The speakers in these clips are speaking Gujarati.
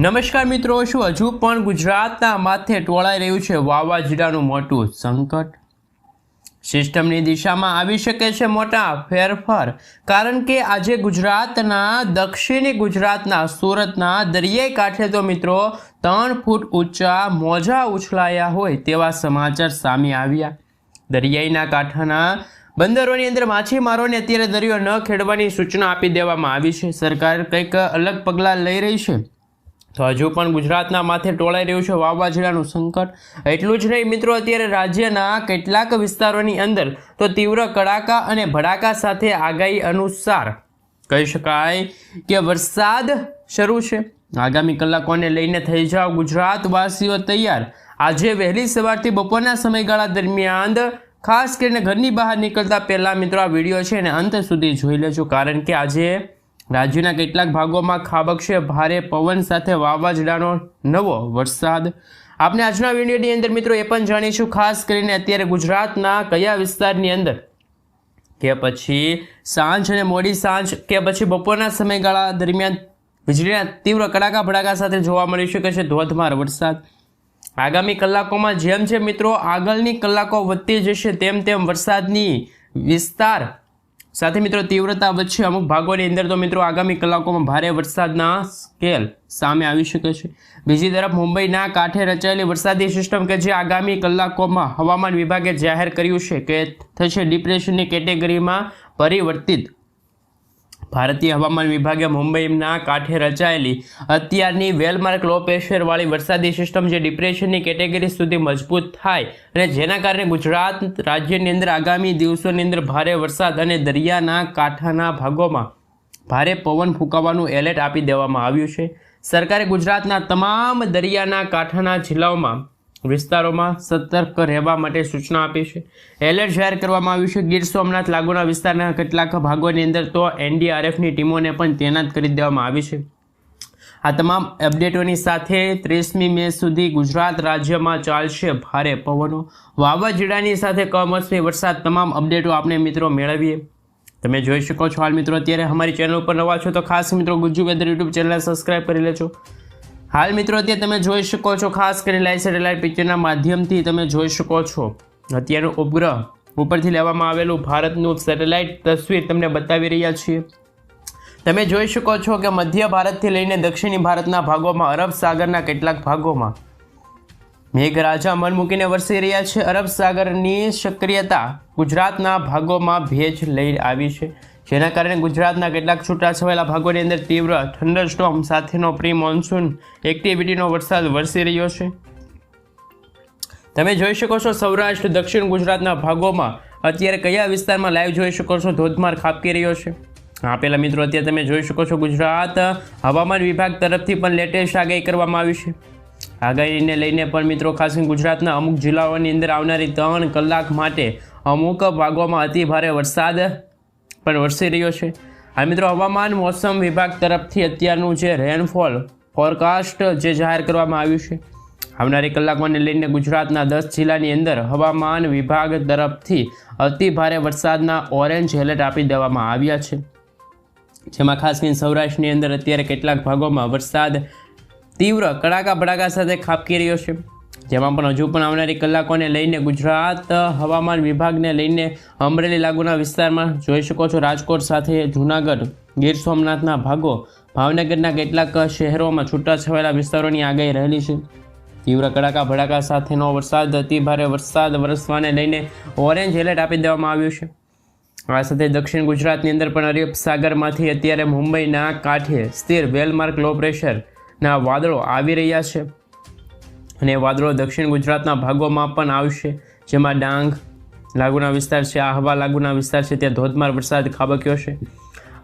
નમસ્કાર મિત્રો, શું હજુ પણ ગુજરાતના માથે ટોળાઈ રહ્યું છે વાવાઝોડાનું મોટું સંકટ? સિસ્ટમની દિશામાં આવી શકે છે મોટા ફેરફાર, કારણ કે આજે ગુજરાતના, દક્ષિણી ગુજરાતના, સુરતના દરિયાઈ કાંઠે તો મિત્રો ત્રણ ફૂટ ઊંચા મોજા ઉછળાયા હોય તેવા સમાચાર સામે આવ્યા. દરિયાઈના કાંઠાના બંદરોની અંદર માછીમારોને અત્યારે દરિયો ન ખેડવાની સૂચના આપી દેવામાં આવી છે. સરકાર કંઈક અલગ પગલાં લઈ રહી છે. તો હજુ પણ ગુજરાતના માથે ટોળાઈ રહ્યું છે વાવાઝોડાનું સંકટ. એટલું જ નહીં મિત્રો, અત્યારે રાજ્યના કેટલાક વિસ્તારોની અંદર તો તીવ્ર કડાકા અને ભડાકા સાથે આગાહી અનુસાર કહી શકાય કે વરસાદ શરૂ છે. આગામી કલાકોને લઈને થઈ જાઓ ગુજરાતવાસીઓ તૈયાર. આજે વહેલી સવારથી બપોરના સમયગાળા દરમિયાન ખાસ કરીને ઘરની બહાર નીકળતા પહેલાં મિત્રો આ વીડિયો છે એને અંત સુધી જોઈ લેજો, કારણ કે આજે રાજ્યના કેટલાક ભાગોમાં ખાબકશે ભારે પવન સાથે વાવાઝોડાનો નવો વરસાદ. આપણે આજના વિડીયોની અંદર મિત્રો એ પણ જાણીશું, ખાસ કરીને અત્યારે ગુજરાતના કયા વિસ્તારની અંદર કે પછી સાંજ અને મોડી સાંજ કે પછી બપોરના સમયગાળા દરમિયાન વીજળીના તીવ્ર કડાકા ભડાકા સાથે જોવા મળી શકે છે ધોધમાર વરસાદ. આગામી કલાકોમાં જેમ જેમ મિત્રો આગળની કલાકો વધતી જશે, તેમ તેમ વરસાદની વિસ્તાર સાથે મિત્રો તીવ્રતા વચ્ચે અમુક ભાગોની અંદર તો મિત્રો આગામી કલાકોમાં ભારે વરસાદના સ્કેલ સામે આવી શકે છે. બીજી તરફ મુંબઈના કાંઠે રચાયેલી વરસાદી સિસ્ટમ કે જે આગામી કલાકોમાં હવામાન વિભાગે જાહેર કર્યું છે કે થશે ડિપ્રેશનની કેટેગરીમાં પરિવર્તિત ભારતીય હવામાન વિભાગે મુંબઈના કાંઠે રચાયેલી અત્યારની વેલમાર્ક લો પ્રેશરવાળી વરસાદી સિસ્ટમ જે ડિપ્રેશનની કેટેગરી સુધી મજબૂત થાય અને જેના કારણે ગુજરાત રાજ્યની અંદર આગામી દિવસોની અંદર ભારે વરસાદ અને દરિયાના કાંઠાના ભાગોમાં ભારે પવન ફૂંકાવાનું એલર્ટ આપી દેવામાં આવ્યું છે. સરકારે ગુજરાતના તમામ દરિયાના કાંઠાના જિલ્લાઓમાં વિસ્તારોમાં સતર્ક રહેવા માટે સૂચના આપી છે. એલર્ટ જાહેર કરવામાં આવ્યું છે. ગીર સોમનાથ લાગુના વિસ્તારના કેટલાક ભાગોની અંદર તો એનડીઆરએફની ટીમોને પણ તૈનાત કરી દેવામાં આવી છે. આ તમામ અપડેટોની સાથે ત્રીસમી મે સુધી ગુજરાત રાજ્યમાં ચાલશે ભારે પવનો. વાવાઝોડાની સાથે કમોસમી વરસાદ તમામ અપડેટો આપણે મિત્રો મેળવીએ. તમે જોઈ શકો છો હાલ મિત્રો, અત્યારે અમારી ચેનલ ઉપર નવા છો તો ખાસ મિત્રો Gujju weather YouTube channel subscribe કરી લેજો. હાલ મિત્રો અત્યારે તમે જોઈ શકો છો, ખાસ કરીને લાઈવ સેટેલાઇટ પિક્ચરના માધ્યમથી તમે જોઈ શકો છો. અત્યારનો ઉપગ્રહ ઉપરથી લેવામાં આવેલું ભારતનું સેટેલાઇટ તસવીર તમને બતાવી રહ્યા છીએ. તમે જોઈ શકો છો કે મધ્ય ભારતથી લઈને દક્ષિણી ભારતના ભાગોમાં, અરબ સાગરના કેટલાક ભાગોમાં મેઘરાજા મન મૂકીને વરસી રહ્યા છે. અરબ સાગરની સક્રિયતા ગુજરાતના ભાગોમાં ભેજ લઈ આવી છે. જેના કારણે ગુજરાતના કેટલાક છૂટાછવાયેલા ભાગોની અંદર તીવ્ર થંડરસ્ટોમ સાથેનો પ્રી મોન્સૂન એક્ટિવિટીનો વરસાદ વરસી રહ્યો છે. તમે જોઈ શકો છો સૌરાષ્ટ્ર, દક્ષિણ ગુજરાતના ભાગોમાં અત્યારે કયા વિસ્તારમાં લાઈવ જોઈ શકો છો? ધોધમાર ખાબકી રહ્યો છે. હા, પેલા મિત્રો, અત્યારે તમે જોઈ શકો છો ગુજરાત હવામાન વિભાગ તરફથી પણ લેટેસ્ટ આગાહી કરવામાં આવી છે. આગાહીને લઈને પણ મિત્રો, ખાસ ગુજરાતના અમુક જિલ્લાઓની અંદર આવનારી ત્રણ કલાક માટે અમુક ભાગોમાં અતિ ભારે વરસાદ પણ વરસી રહ્યો છે. આ મિત્રો, હવામાન મોસમ વિભાગ તરફથી અત્યારનું જે રેનફોલ ફોરકાસ્ટ જે જાહેર કરવામાં આવ્યું છે, આવનારી કલાકોને લઈને ગુજરાતના દસ જિલ્લાની અંદર હવામાન વિભાગ તરફથી અતિ ભારે વરસાદના ઓરેન્જ એલર્ટ આપી દેવામાં આવ્યા છે. જેમાં ખાસ કરીને સૌરાષ્ટ્રની અંદર અત્યારે કેટલાક ભાગોમાં વરસાદ તીવ્ર કડાકા ભડાકા સાથે ખાબકી રહ્યો છે. જેમાં પણ હજુ પણ આવનારી કલાકોને લઈને ગુજરાત હવામાન વિભાગને લઈને અમરેલી લાગુના વિસ્તારમાં જોઈ શકો છો રાજકોટ સાથે જૂનાગઢ, ગીર સોમનાથના ભાગો, ભાવનગરના કેટલાક શહેરોમાં છૂટાછવાયેલા વિસ્તારોની આગાહી રહેલી છે. તીવ્ર કડાકા ભડાકા સાથેનો વરસાદ અતિ ભારે વરસાદ વરસવાને લઈને ઓરેન્જ એલર્ટ આપી દેવામાં આવ્યું છે. આ સાથે દક્ષિણ ગુજરાતની અંદર પણ અરબ સાગરમાંથી અત્યારે મુંબઈના કાંઠે સ્થિર વેલમાર્ક લો પ્રેશરના વાદળો આવી રહ્યા છે. અને વાદળો દક્ષિણ ગુજરાતના ભાગોમાં પણ આવશે, જેમાં ડાંગ લાગુના વિસ્તાર છે, આહવા લાગુના વિસ્તાર છે, ત્યાં ધોધમાર વરસાદ ખાબક્યો છે.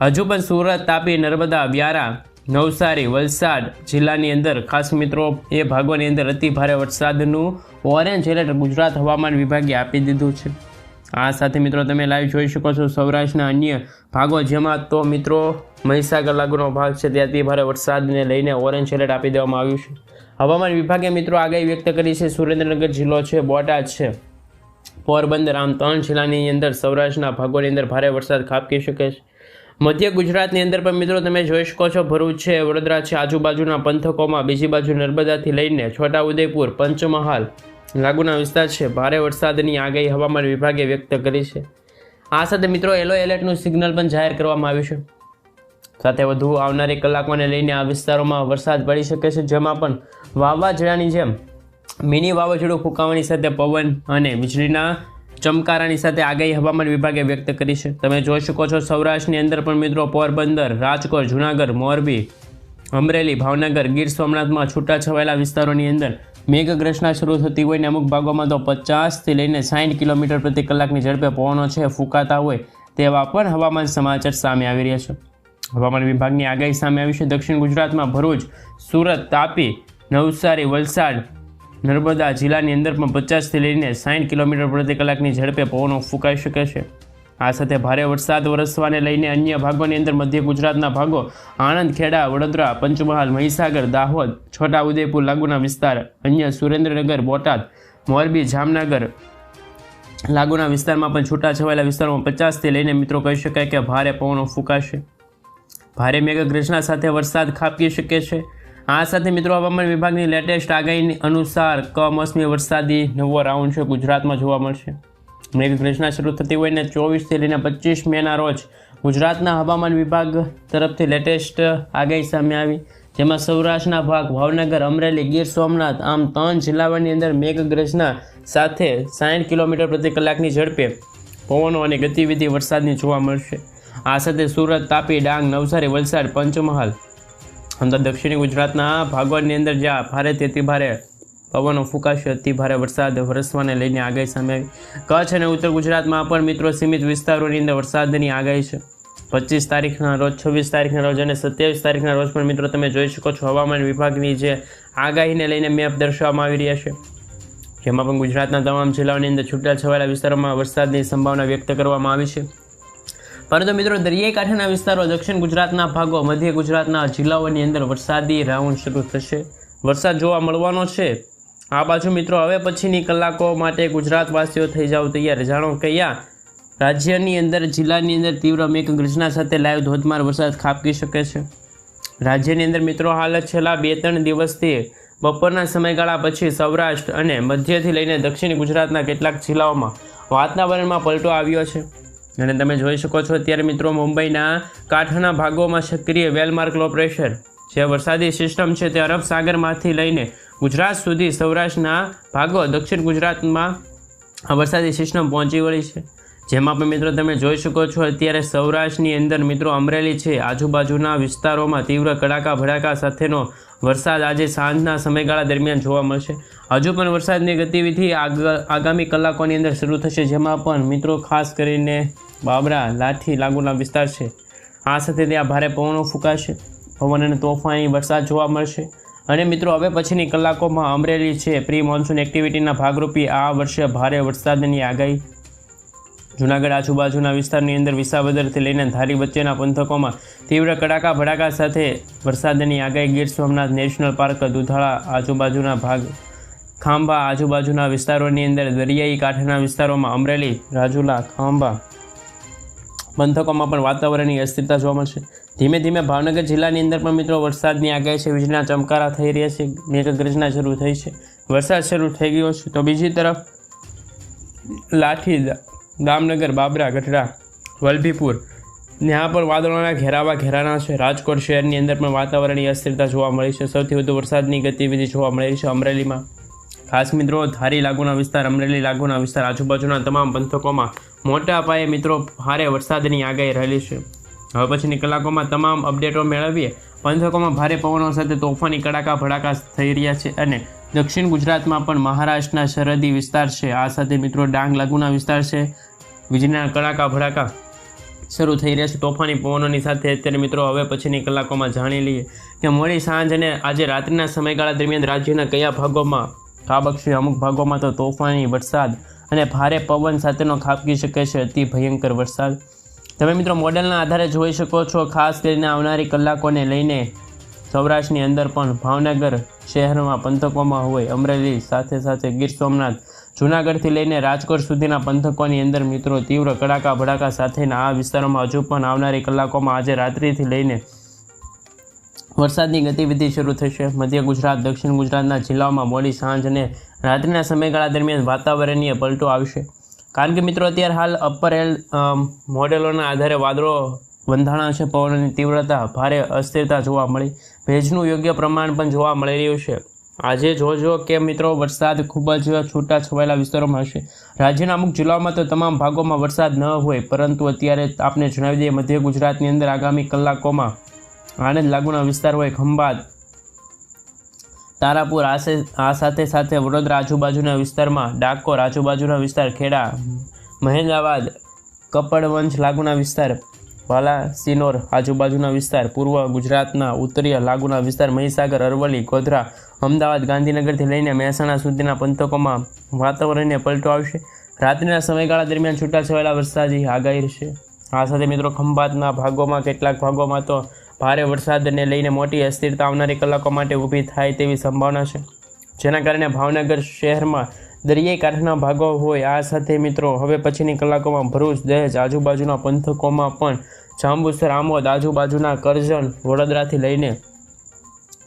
હજુ પણ સુરત, તાપી, નર્મદા, વ્યારા, નવસારી, વલસાડ જિલ્લાની અંદર ખાસ મિત્રો એ ભાગોની અંદર અતિ ભારે વરસાદનું ઓરેન્જ એલર્ટ ગુજરાત હવામાન વિભાગે આપી દીધું છે. આ સાથે મિત્રો તમે લાઈવ જોઈ શકો છો સૌરાષ્ટ્રના અન્ય ભાગો, જેમાં તો મિત્રો મહીસાગર લાગુનો ભાગ છે ત્યાં અતિ ભારે વરસાદને લઈને ઓરેન્જ એલર્ટ આપી દેવામાં આવ્યું છે. હવામાન વિભાગે મિત્રો આગાહી વ્યક્ત કરી છે, સુરેન્દ્રનગર જિલ્લો છે, બોટાદ છે. પોરબંદર આમ ત્રણ જિલ્લાની અંદર સૌરાષ્ટ્રના ભાગોની અંદર ભારે વરસાદ ખાબકી શકે છે. મધ્ય ગુજરાતની અંદર પણ મિત્રો તમે જોઈ શકો છો, ભરૂચ છે, વડોદરા છે, આજુબાજુના પંથકોમાં બીજી બાજુ નર્મદાથી લઈને છોટાઉદેપુર, પંચમહાલ લાગુના વિસ્તાર છે, ભારે વરસાદની આગાહી હવામાન વિભાગે વ્યક્ત કરી છે. આ સાથે મિત્રો યલો એલર્ટનું સિગ્નલ પણ જાહેર કરવામાં આવ્યું છે. સાથે વધુ આવનારી કલાકોને લઈને આ વિસ્તારોમાં વરસાદ પડી શકે છે, જેમાં પણ વાવાઝોડાની જેમ મિની વાવાઝોડું ફૂંકાવાની સાથે પવન અને વીજળીના ચમકારાની સાથે આગાહી હવામાન વિભાગે વ્યક્ત કરી છે. તમે જોઈ શકો છો, સૌરાષ્ટ્રની અંદર પણ મિત્રો પોરબંદર, રાજકોટ, જુનાગઢ, મોરબી, અમરેલી, ભાવનગર, ગીર સોમનાથમાં છૂટાછવાયેલા વિસ્તારોની અંદર મેઘગ્રસના શરૂ થતી હોય ને અમુક ભાગોમાં તો પચાસથી લઈને સાઠ કિલોમીટર પ્રતિ કલાકની ઝડપે પવનો છે, ફૂંકાતા હોય તેવા પણ હવામાન સમાચાર સામે આવી રહ્યા છે. હવામાન વિભાગની આગાહી સામે આવી છે. દક્ષિણ ગુજરાતમાં ભરૂચ, સુરત તાપી નવસારી, વલસાડ, નર્મદા જિલ્લાની અંદર પણ પચાસથી લઈને સાઠ કિલોમીટર પ્રતિ કલાકની ઝડપે પવનો ફૂંકાઈ શકે છે. આ સાથે ભારે વરસાદ વરસવાને લઈને અન્ય ભાગોની અંદર મધ્ય ગુજરાતના ભાગો આણંદ ખેડા વડોદરા, પંચમહાલ, મહીસાગર, દાહોદ, છોટાઉદેપુર લાગુના વિસ્તાર, અન્ય સુરેન્દ્રનગર, બોટાદ, મોરબી, જામનગર લાગુના વિસ્તારમાં પણ છૂટાછવાયેલા વિસ્તારોમાં પચાસથી લઈને મિત્રો કહી શકાય કે ભારે પવનો ફૂંકાશે. ભારે મેઘગર્જના સાથે વરસાદ ખાબકી શકે છે. આ સાથે મિત્રો, હવામાન વિભાગની લેટેસ્ટ આગાહી અનુસાર કમોસમી વરસાદી નવો રાઉન્ડ છે ગુજરાતમાં જોવા મળશે. મેઘગર્જના શરૂ થતી હોય ને ચોવીસથી લઈને પચીસ મેના રોજ ગુજરાતના હવામાન વિભાગ તરફથી લેટેસ્ટ આગાહી સામે આવી. જેમાં સૌરાષ્ટ્રના ભાગ, ભાવનગર, અમરેલી, ગીર સોમનાથ, આમ ત્રણ જિલ્લાઓની અંદર મેઘગર્જના સાથે સાઠ કિલોમીટર પ્રતિ કલાકની ઝડપે પવનો અને ગતિવિધિ વરસાદની જોવા મળશે. આ સાથે સુરત, તાપી, ડાંગ, નવસારી, વલસાડ, પંચમહાલ અંદર દક્ષિણી ગુજરાતના ભાગોની અંદર જ્યાં ભારેથી અતિ ભારે પવનો ફૂંકાશે, અતિ ભારે વરસાદ વરસવાને લઈને આગાહી સામે આવી કચ્છ અને ઉત્તર ગુજરાતમાં પણ મિત્રો સીમિત વિસ્તારોની અંદર વરસાદની આગાહી છે. પચીસ તારીખના રોજ, છવ્વીસ તારીખના રોજ અને સત્યાવીસ તારીખના રોજ પણ મિત્રો તમે જોઈ શકો છો હવામાન વિભાગની જે આગાહીને લઈને મેપ દર્શાવવામાં આવી રહ્યા છે. જેમાં પણ ગુજરાતના તમામ જિલ્લાઓની અંદર છૂટાછવાયેલા વિસ્તારોમાં વરસાદની સંભાવના વ્યક્ત કરવામાં આવી છે. પરંતુ મિત્રો દરિયાઈ કાંઠાના વિસ્તારો દક્ષિણ ગુજરાતના ભાગો, મધ્ય ગુજરાતના જિલ્લાઓની અંદર વરસાદી રાઉન્ડ શરૂ થશે. વરસાદ જોવા મળવાનો છે. આ બાજુ મિત્રો, હવે પછીની કલાકો માટે ગુજરાતવાસીઓ થઈ જાવ તૈયાર. જાણો કયા રાજ્યની અંદર, જિલ્લાની અંદર તીવ્ર મેઘગર્જના સાથે લાઈવ ધોધમાર વરસાદ ખાબકી શકે છે. રાજ્યની અંદર મિત્રો, હાલ છેલ્લા બે ત્રણ દિવસથી બપોરના સમયગાળા પછી સૌરાષ્ટ્ર અને મધ્યથી લઈને દક્ષિણ ગુજરાતના કેટલાક જિલ્લાઓમાં વાતાવરણમાં પલટો આવ્યો છે. અને તમે જોઈ શકો છો અત્યારે મિત્રો મુંબઈના કાંઠાના ભાગોમાં સક્રિય વેલમાર્ક લો પ્રેશર જે વરસાદી સિસ્ટમ છે તે અરબ સાગરમાંથી લઈને ગુજરાત સુધી સૌરાષ્ટ્રના ભાગો દક્ષિણ ગુજરાતમાં આ વરસાદી સિસ્ટમ પહોંચી વળી છે. જેમાં પણ મિત્રો તમે જોઈ શકો છો અત્યારે સૌરાષ્ટ્રની અંદર મિત્રો અમરેલી છે. આજુબાજુના વિસ્તારોમાં તીવ્ર કડાકા ભડાકા સાથેનો વરસાદ આજે સાંજના સમયગાળા દરમિયાન જોવા મળશે. હજુ પણ વરસાદની ગતિવિધિ આગ આગામી કલાકોની અંદર શરૂ થશે, જેમાં પણ મિત્રો ખાસ કરીને બાબરા, લાઠી લાગુના વિસ્તાર છે. આ સાથે ત્યાં ભારે પવનો ફૂંકાશે. પવન અને તોફાની વરસાદ જોવા મળશે. અને મિત્રો, હવે પછીની કલાકોમાં અમરેલી છે. પ્રી મોન્સૂન એક્ટિવિટીના ભાગરૂપે આ વર્ષે ભારે વરસાદની આગાહી. જૂનાગઢ આજુબાજુના વિસ્તારની અંદર વિસાવદરથી લઈને ધારી વચ્ચેના પંથકોમાં તીવ્ર કડાકા ભડાકા સાથે વરસાદની આગાહી. ગીર સોમનાથ નેશનલ પાર્ક, દુધાળા આજુબાજુના ભાગ, ખાંભા આજુબાજુના વિસ્તારોની અંદર, દરિયાઈ કાંઠાના વિસ્તારોમાં અમરેલી, રાજુલા, ખાંભા પંથકોમાં પણ વાતાવરણની અસ્થિરતા જોવા મળશે. ધીમે ધીમે ભાવનગર જિલ્લાની અંદર પણ મિત્રો વરસાદની આગાહી છે. વીજળીના ચમકારા થઈ રહ્યા છે. મેઘગર્જના શરૂ થઈ છે. વરસાદ શરૂ થઈ ગયો છે. તો બીજી તરફ લાઠી દામનગર, બાબરા, ગઢડા, વલભીપુર ત્યાં પણ વાદળોના ઘેરાવા ઘેરાના છે. રાજકોટ શહેરની અંદર પણ વાતાવરણની અસ્થિરતા જોવા મળી છે. સૌથી વધુ વરસાદની ગતિવિધિ જોવા મળી છે અમરેલીમાં. ખાસ મિત્રો, ધારી લાગુના વિસ્તાર, અમરેલી લાગુના વિસ્તાર, આજુબાજુના તમામ પંથકોમાં મોટા પાયે મિત્રો ભારે વરસાદની આગાહી રહેલી છે. હવે પછીની કલાકોમાં તમામ અપડેટો મેળવીએ. પંથકોમાં ભારે પવનો સાથે તોફાની કડાકા ભડાકા થઈ રહ્યા છે અને દક્ષિણ ગુજરાતમાં પણ મહારાષ્ટ્રના સરહદી વિસ્તાર છે. આ સાથે મિત્રો ડાંગ લાગુના વિસ્તાર છે. વીજળીના કડાકા ભડાકા શરૂ થઈ રહ્યા છે તોફાની પવનોની સાથે. અત્યારે મિત્રો હવે પછીની કલાકોમાં જાણી લઈએ કે મોડી સાંજ અને આજે રાત્રિના સમયગાળા દરમિયાન રાજ્યના કયા ભાગોમાં કાબક્ષી અમુક ભાગોમાં તો તોફાની વરસાદ અને ભારે પવન સાથેનો ખાબકી શકે છે. અતિ ભયંકર વરસાદ. તમે મિત્રો મોડેલના આધારે જોઈ શકો છો, ખાસ કરીને આવનારી કલાકોને લઈને સૌરાષ્ટ્રની અંદર પણ ભાવનગર શહેરમાં પંથકોમાં હોય. અમરેલી સાથે સાથે ગીર સોમનાથ, જૂનાગઢથી લઈને રાજકોટ સુધીના પંથકોની અંદર મિત્રો તીવ્ર કડાકા ભડાકા સાથેના આ વિસ્તારોમાં હજુ પણ આવનારી કલાકોમાં આજે રાત્રિથી લઈને વરસાદની ગતિવિધિ શરૂ થશે. મધ્ય ગુજરાત, દક્ષિણ ગુજરાતના જિલ્લાઓમાં મોડી સાંજ અને રાત્રિના સમયગાળા દરમિયાન વાતાવરણીય પલટો આવશે. કારણ કે મિત્રો, અત્યારે હાલ અપર એલ મોડેલોના આધારે વાદળો બંધાણા છે. પવનની તીવ્રતા, ભારે અસ્થિરતા જોવા મળી. ભેજનું યોગ્ય પ્રમાણ પણ જોવા મળી રહ્યું છે. આજે જોજો કે મિત્રો, વરસાદ ખૂબ જ છૂટા છવાયેલા વિસ્તારોમાં હશે. રાજ્યના અમુક જિલ્લાઓમાં તો તમામ ભાગોમાં વરસાદ ન હોય, પરંતુ અત્યારે આપને જણાવી દઈએ, મધ્ય ગુજરાતની અંદર આગામી કલાકોમાં આણંદ લાગુના વિસ્તાર હોય ખંભાત. તારાપુર આ સાથે સાથે વડોદરા આજુબાજુના વિસ્તારમાં ડાકોર આજુબાજુના વિસ્તાર, ખેડા મહેન્દ્રાબાદ કપડવંશ લાગુના વિસ્તાર, વાલા આજુબાજુના વિસ્તાર, પૂર્વ ગુજરાતના ઉત્તરીય લાગુના વિસ્તાર, મહીસાગર, અરવલ્લી, ગોધરા, અમદાવાદ, ગાંધીનગરથી લઈને મહેસાણા સુધીના પંથકોમાં વાતાવરણને પલટો આવશે. રાત્રિના સમયગાળા દરમિયાન છૂટાછવાયેલા વરસાદી આગાહી રહેશે. આ સાથે મિત્રો ખંભાતના ભાગોમાં, કેટલાક ભાગોમાં તો ભારે વરસાદને લઈને મોટી અસ્થિરતા આવનારી કલાકો માટે ઊભી થાય તેવી સંભાવના છે. જેના કારણે ભાવનગર શહેરમાં દરિયાઈ કાંઠાના ભાગો હોય આ સાથે મિત્રો, હવે પછીની કલાકોમાં ભરૂચ, દહેજ, આજુબાજુના પંથકોમાં પણ જાંબુસર, આમોદ, આજુબાજુના કરજણ, વડોદરાથી લઈને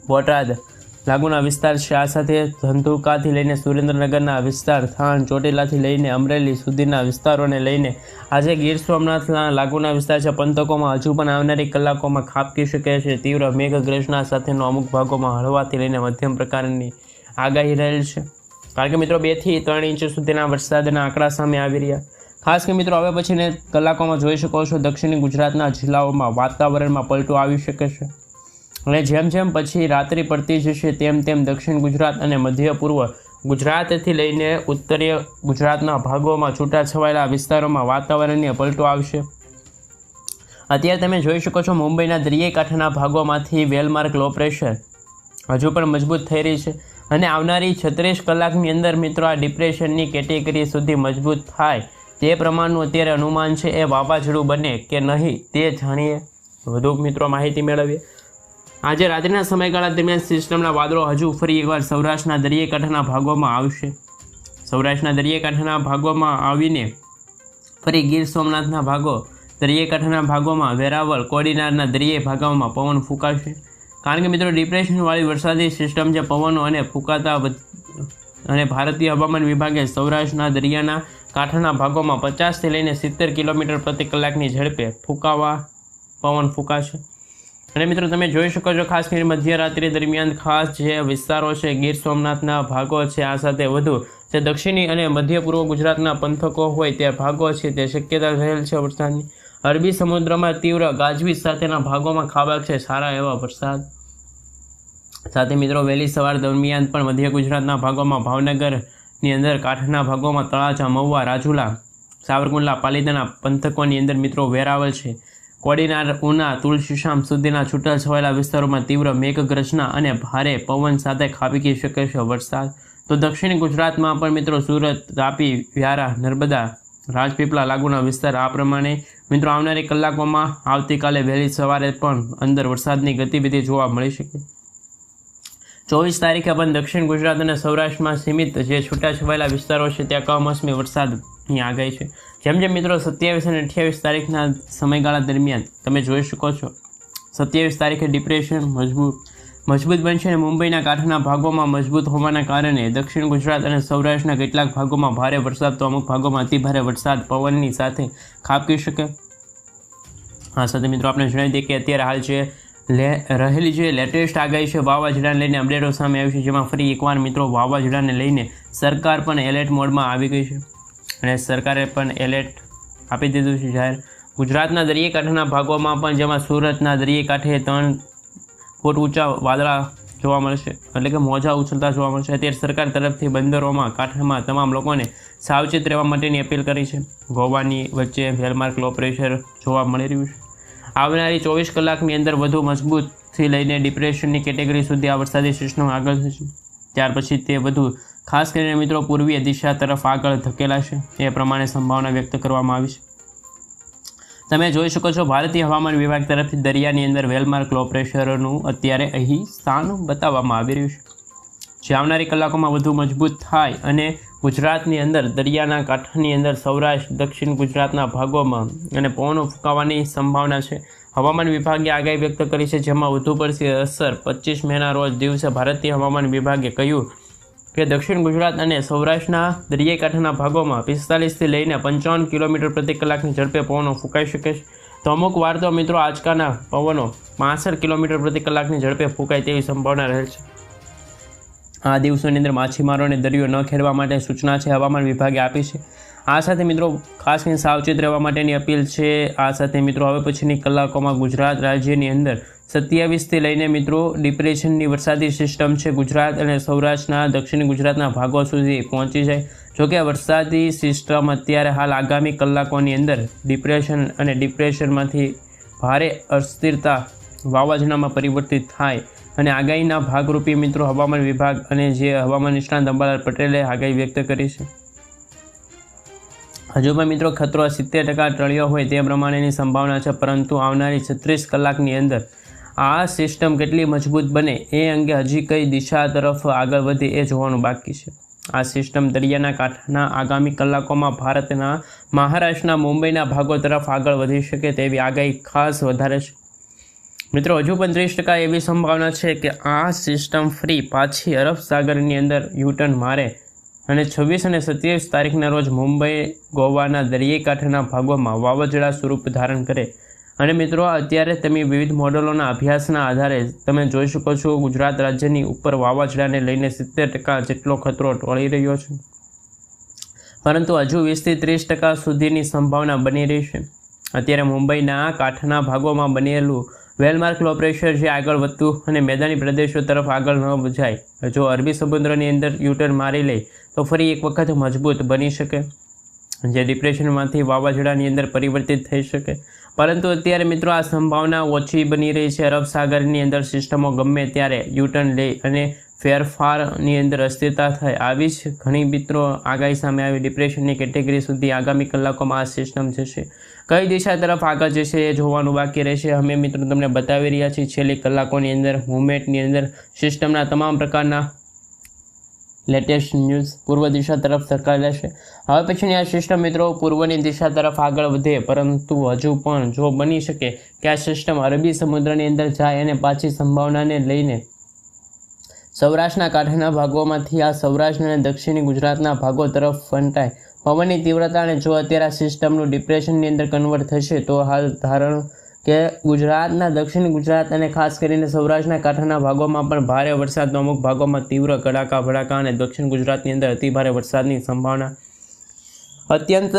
બોટાદ લાગુના વિસ્તાર છે. આ સાથે ધંધુકાથી લઈને સુરેન્દ્રનગરના વિસ્તાર, થાણ, ચોટીલાથી લઈને અમરેલી સુધીના વિસ્તારોને લઈને આજે ગીર સોમનાથના લાગુના વિસ્તાર છે. પંથકોમાં હજુ પણ આવનારી કલાકોમાં ખાબકી શકે છે. તીવ્ર મેઘગ્રજના સાથેનો અમુક ભાગોમાં હળવાથી લઈને મધ્યમ પ્રકારની આગાહી રહેલ છે. કારણ કે મિત્રો બેથી ત્રણ ઇંચ સુધીના વરસાદના આંકડા સામે આવી રહ્યા. ખાસ કે મિત્રો, હવે પછીને કલાકોમાં જોઈ શકો છો દક્ષિણ ગુજરાતના જિલ્લાઓમાં વાતાવરણમાં પલટો આવી શકે છે. અને જેમ જેમ પછી રાત્રિ પડતી જશે, તેમ તેમ દક્ષિણ ગુજરાત અને મધ્ય પૂર્વ ગુજરાતથી લઈને ઉત્તરીય ગુજરાતના ભાગોમાં છૂટાછવાયેલા વિસ્તારોમાં વાતાવરણીય પલટો આવશે. અત્યારે તમે જોઈ શકો છો, મુંબઈના દરિયાઈ કાંઠાના ભાગોમાંથી વેલમાર્ક લો પ્રેશર હજુ પણ મજબૂત થઈ રહી છે અને આવનારી છત્રીસ કલાકની અંદર મિત્રો આ ડિપ્રેશનની કેટેગરી સુધી મજબૂત થાય. તે પ્રમાણનું અત્યારે અનુમાન છે, એ વાવાઝોડું બને કે નહીં તે જાણીએ. વધુ મિત્રો માહિતી મેળવીએ. આજે રાત્રિના સમયગાળા દરમિયાન સિસ્ટમના વાદળો હજુ ફરી એકવાર સૌરાષ્ટ્રના દરિયાકાંઠાના ભાગોમાં આવશે. સૌરાષ્ટ્રના દરિયાકાંઠાના ભાગોમાં આવીને ફરી ગીર સોમનાથના ભાગો, દરિયાકાંઠાના ભાગોમાં વેરાવળ, કોડીનારના દરિયાઈ ભાગોમાં પવન ફૂંકાશે. કારણ કે મિત્રો, ડિપ્રેશનવાળી વરસાદી સિસ્ટમ જે પવનો અને ફૂંકાતા અને ભારતીય હવામાન વિભાગે સૌરાષ્ટ્રના દરિયાના કાંઠાના ભાગોમાં પચાસથી લઈને સિત્તેર કિલોમીટર પ્રતિ કલાકની ઝડપે ફૂંકાવા, પવન ફૂંકાશે. અને મિત્રો, તમે જોઈ શકો છો, ખાસ કરીને મધ્યરાત્રિ દરમિયાન ખાસ જે વિસ્તારો છે, ગીર સોમનાથના ભાગો છે, આ સાથે વધુ જે દક્ષિણી અને મધ્ય પૂર્વ ગુજરાતના પંથકો હોય તે ભાગો છે, તે શક્યતા રહેલ છે વરસાદની. અરબી સમુદ્રમાં તીવ્ર ગાજવીજ સાથેના ભાગોમાં ખાબક છે, સારા એવા વરસાદ. સાથે મિત્રો, વહેલી સવાર દરમિયાન પણ મધ્ય ગુજરાતના ભાગોમાં ભાવનગરની અંદર કાંઠના ભાગોમાં તળાજા, મહુવા, રાજુલા, સાવરકુંડલા પાલિતાના પંથકોની અંદર મિત્રો વેરાવળ છે. કોડીનાર, ઉના તુલસીશામ સુધીના છૂટાછવાયેલા વિસ્તારોમાં તીવ્ર મેઘગર્જના અને ભારે પવન સાથે ખાબકી શકે છે વરસાદ. તો દક્ષિણ ગુજરાતમાં પણ મિત્રો સુરત, તાપી, વ્યારા, નર્મદા, રાજપીપળા લાગુના વિસ્તાર આ પ્રમાણે. મિત્રો, આવનારી કલાકોમાં આવતીકાલે વહેલી સવારે પણ અંદર વરસાદની ગતિવિધિ જોવા મળી શકે. ચોવીસ તારીખે પણ દક્ષિણ ગુજરાત અને સૌરાષ્ટ્રમાં સીમિત જે છૂટાછવાયેલા વિસ્તારો છે, ત્યાં કમોસમી વરસાદની આગાહી છે. જેમ જેમ મિત્રો સત્યાવીસ અને અઠ્યાવીસ તારીખના સમયગાળા દરમિયાન તમે જોઈ શકો છો, સત્યાવીસ તારીખે ડિપ્રેશન મજબૂત મજબૂત બનશે અને મુંબઈના કાંઠાના ભાગોમાં મજબૂત હોવાના કારણે દક્ષિણ ગુજરાત અને સૌરાષ્ટ્રના કેટલાક ભાગોમાં ભારે વરસાદ તો અમુક ભાગોમાં અતિભારે વરસાદ પવનની સાથે ખાબકી શકે. આ સાથે મિત્રો આપણે જણાવી દઈએ કે અત્યારે હાલ જે લે, રહેલી જે લેટેસ્ટ આગાહી છે વાવાઝોડાને લઈને અપડેટો સામે આવી છે, જેમાં ફરી એકવાર મિત્રો વાવાઝોડાને લઈને સરકાર પણ એલર્ટ મોડમાં આવી ગઈ છે. અને સરકારે પણ એલર્ટ આપી દીધું છે જાહેર. ગુજરાતના દરિયાઈ કાંઠાના ભાગોમાં પણ, જેમાં સુરતના દરિયાઈ કાંઠે ત્રણ ફૂટ ઊંચા વાદળા જોવા મળશે, એટલે કે મોજા ઉછળતા જોવા મળશે. અત્યારે સરકાર તરફથી બંદરોમાં, કાંઠામાં તમામ લોકોને સાવચેત રહેવા માટેની અપીલ કરી છે. ગોવાની વચ્ચે વેલમાર્ક લો પ્રેશર જોવા મળી રહ્યું છે. આવનારી ચોવીસ કલાકની અંદર વધુ મજબૂતથી લઈને ડિપ્રેશનની કેટેગરી સુધી આ વરસાદી સિસ્ટમ આગળ થશે. ત્યાર પછી તે વધુ, ખાસ કરીને મિત્રો પૂર્વીય દિશા તરફ આગળ ધકેલાશે. એ પ્રમાણે સંભાવના વ્યક્ત કરવામાં આવી છે. તમે જોઈ શકો છો, ભારતીય હવામાન વિભાગ તરફથી દરિયાની અંદર વેલમાર્ક લો પ્રેશરનું અત્યારે અહીં સ્થાન બતાવવામાં આવી રહ્યું છે. જે આવનારી કલાકોમાં વધુ મજબૂત થાય અને ગુજરાતની અંદર, દરિયાના કાંઠાની અંદર, સૌરાષ્ટ્ર, દક્ષિણ ગુજરાતના ભાગોમાં અને પવનો ફૂંકાવાની સંભાવના છે. હવામાન વિભાગે આગાહી વ્યક્ત કરી છે, જેમાં વધુ પડતી અસર પચીસ મેના રોજ દિવસે ભારતીય હવામાન વિભાગે કહ્યું કે દક્ષિણ ગુજરાત અને સૌરાષ્ટ્રના દરિયાઈ કાંઠાના ભાગોમાં પિસ્તાલીસથી લઈને પંચાવન કિલોમીટર પ્રતિ કલાકની ઝડપે પવનો ફૂંકાઈ શકે છે. તો અમુક વાર તો મિત્રો આજકાના પવનો પાસઠ કિલોમીટર પ્રતિ કલાકની ઝડપે ફૂંકાય તેવી સંભાવના રહેલ છે. આ દિવસોની અંદર માછીમારોને દરિયો ન ખેડવા માટે સૂચના છે, હવામાન વિભાગે આપી છે. આ સાથે મિત્રો, ખાસ કરીને સાવચેત રહેવા માટેની અપીલ છે. આ સાથે મિત્રો, હવે પછીની કલાકોમાં ગુજરાત રાજ્યની અંદર સત્યાવીસથી લઈને મિત્રો, ડિપ્રેશનની વરસાદી સિસ્ટમ છે. ગુજરાત અને સૌરાષ્ટ્રના દક્ષિણ ગુજરાતના ભાગો સુધી પહોંચી જાય. જોકે વરસાદી સિસ્ટમ અત્યારે હાલ આગામી કલાકોની અંદર ડિપ્રેશન અને ડિપ્રેશનમાંથી ભારે અસ્થિરતા વાવાઝોડામાં પરિવર્તિત થાય અને આગાહીના ભાગરૂપી મિત્રો હવામાન વિભાગ અને જે હવામાન નિષ્ણાત અંબાલાલ પટેલે આગાહી વ્યક્ત કરી છે. હજુ પણ મિત્રો ખતરો સિત્તેર ટકા ટળ્યો હોય તે પ્રમાણેની સંભાવના છે, પરંતુ આવનારી છત્રીસ કલાકની અંદર આ સિસ્ટમ કેટલી મજબૂત બને એ અંગે હજી કઈ દિશા તરફ આગળ વધે એ જોવાનું બાકી છે. આ સિસ્ટમ દરિયાના કાંઠાના આગામી કલાકોમાં ભારતના, મહારાષ્ટ્રના, મુંબઈના ભાગો તરફ આગળ વધી શકે તેવી આગાહી ખાસ વધારે છે. મિત્રો, હજુ પણ ત્રીસ ટકા એવી સંભાવના છે કે આ સિસ્ટમ ફ્રી પાછી અરબ સાગરની અંદર યુટર્ન મારે અને છવ્વીસ અને સત્યાવીસ તારીખના રોજ મુંબઈ, ગોવાના દરિયાઈ કાંઠાના ભાગોમાં વાવાઝોડા સ્વરૂપ ધારણ કરે. અને મિત્રો અત્યારે તમે વિવિધ મોડલોના અભ્યાસના આધારે તમે જોઈ શકો છો, ગુજરાત રાજ્યની ઉપર વાવાઝોડાને લઈને સિત્તેર ટકા જેટલો ખતરો ટોળી રહ્યો છે. પરંતુ હજુ વીસથી ત્રીસ ટકા સુધીની સંભાવના બની રહી છે. અત્યારે મુંબઈના કાંઠાના ભાગોમાં બનેલું વેલમાર્ક લો પ્રેશર જે આગળ વધતું અને મેદાની પ્રદેશો તરફ આગળ ન જાય જો અરબી સમુદ્રની અંદર યુટર્ન મારી લે, તો ફરી એક વખત મજબૂત બની શકે. જે ડિપ્રેશનમાંથી વાવાઝોડાની અંદર પરિવર્તિત થઈ શકે. પરંતુ અત્યારે મિત્રો આ સંભાવના ઓછી બની રહી છે. અરબ સાગરની અંદર સિસ્ટમો ગમે ત્યારે યુટર્ન લે અને ફેરફારની અંદર અસ્થિરતા થાય. આવી જ ઘણી મિત્રો આગાહી સામે આવી. ડિપ્રેશનની કેટેગરી સુધી આગામી કલાકોમાં આ સિસ્ટમ જશે. કઈ દિશા તરફ આગળ જશે એ જોવાનું બાકી રહેશે. અમે મિત્રો તમને બતાવી રહ્યા છીએ, છેલ્લી કલાકોની અંદર મુવમેન્ટની અંદર સિસ્ટમના તમામ પ્રકારના લેટેસ્ટ ન્યૂઝ પૂર્વ દિશા તરફ સરકાર લેશે. હવે પછીની આ સિસ્ટમ મિત્રો પૂર્વની દિશા તરફ આગળ વધે, પરંતુ હજુ પણ જો બની શકે કે આ સિસ્ટમ અરબી સમુદ્રની અંદર જાય અને પાછી સંભાવનાને લઈને સૌરાષ્ટ્રના કાંઠાના ભાગોમાંથી આ સૌરાષ્ટ્ર અને દક્ષિણી ગુજરાતના ભાગો તરફ ફંટાય પવનની તીવ્રતા અને જો અત્યારે આ સિસ્ટમનું ડિપ્રેશનની અંદર કન્વર્ટ થશે, તો હાલ ધારણ કે ગુજરાતના, દક્ષિણ ગુજરાત અને ખાસ કરીને સૌરાષ્ટ્રના કાંઠાના ભાગોમાં પણ ભારે વરસાદનો અમુક ભાગોમાં તીવ્ર કડાકા ભડાકા અને દક્ષિણ ગુજરાતની અંદર અતિભારે વરસાદની સંભાવના અત્યંત